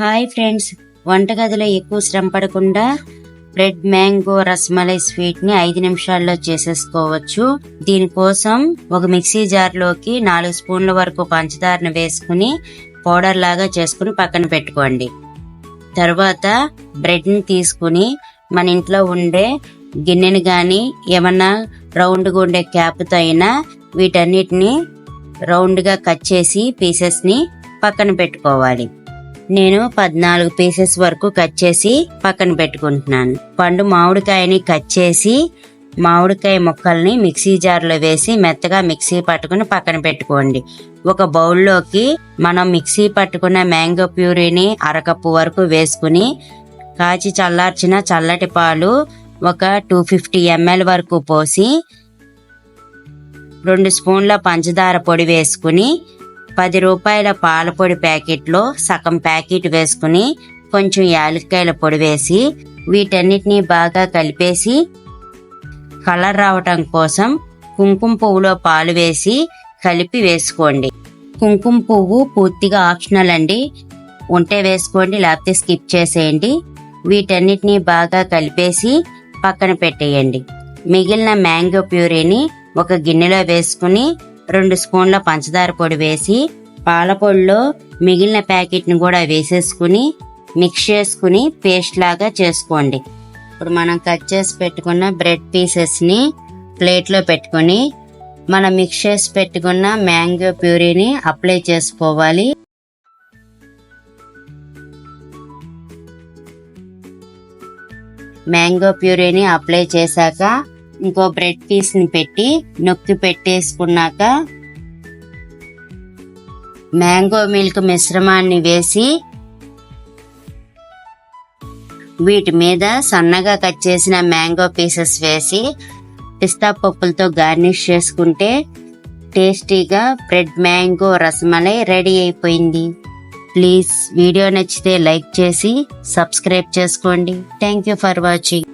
Hi friends. వంటగదిలో ఎక్కువ శ్రమ పడకుండా బ్రెడ్ మ్యాంగో రసమలై స్వీట్ని ఐదు నిమిషాల్లో చేసేసుకోవచ్చు. దీనికోసం ఒక మిక్సీ జార్లోకి నాలుగు స్పూన్ల వరకు పంచదారను వేసుకుని పౌడర్ లాగా చేసుకుని పక్కన పెట్టుకోండి. తర్వాత బ్రెడ్ని తీసుకుని మన ఇంట్లో ఉండే గిన్నెని కానీ ఏమన్నా రౌండ్గా ఉండే క్యాప్తో అయినా వీటన్నిటిని రౌండ్గా కట్ చేసి పీసెస్ని పక్కన పెట్టుకోవాలి. నేను పద్నాలుగు పీసెస్ వరకు కట్ చేసి పక్కన పెట్టుకుంటున్నాను. పండు మామిడికాయని కట్ చేసి మామిడికాయ ముక్కల్ని మిక్సీ జార్లో వేసి మెత్తగా మిక్సీ పట్టుకుని పక్కన పెట్టుకోండి. ఒక బౌల్లోకి మనం మిక్సీ పట్టుకున్న మ్యాంగో ప్యూరీని అరకప్పు వరకు వేసుకుని కాచి చల్లార్చిన చల్లటి పాలు ఒక టూ ఫిఫ్టీ ఎంఎల్ వరకు పోసి రెండు స్పూన్ల పంచదార పొడి వేసుకుని పది రూపాయల పాల పొడి ప్యాకెట్లో సగం ప్యాకెట్ వేసుకుని కొంచెం యాలక్కాయల పొడి వేసి వీటన్నిటిని బాగా కలిపేసి కలర్ రావటం కోసం కుంకుమ పువ్వులో పాలు వేసి కలిపి వేసుకోండి. కుంకుమ పువ్వు పూర్తిగా ఆప్షనల్ అండి. ఉంటే వేసుకోండి లేకపోతే స్కిప్ చేసేయండి. వీటన్నిటిని బాగా కలిపేసి పక్కన పెట్టేయండి. మిగిలిన మ్యాంగో ప్యూరీని ఒక గిన్నెలో వేసుకుని రెండు స్పూన్ల పంచదార పొడి వేసి పాలపొడిలో మిగిలిన ప్యాకెట్ని కూడా వేసేసుకుని మిక్స్ చేసుకుని పేస్ట్ లాగా చేసుకోండి. ఇప్పుడు మనం కట్ చేసి పెట్టుకున్న బ్రెడ్ పీసెస్ని ప్లేట్లో పెట్టుకొని మనం మిక్స్ చేసి పెట్టుకున్న మ్యాంగో ప్యూరీని అప్లై చేసుకోవాలి. మ్యాంగో ప్యూరీని అప్లై చేశాక ఇంకో బ్రెడ్ పీస్ని పెట్టి నొక్కి పెట్టేసుకున్నాక మ్యాంగో మిల్క్ మిశ్రమాన్ని వేసి వీటి మీద సన్నగా కట్ చేసిన మ్యాంగో పీసెస్ వేసి పిస్తా పప్పులతో గార్నిష్ చేసుకుంటే టేస్టీగా బ్రెడ్ మ్యాంగో రసమలై రెడీ అయిపోయింది. ప్లీజ్ వీడియో నచ్చితే లైక్ చేసి సబ్స్క్రైబ్ చేసుకోండి. Thank you for watching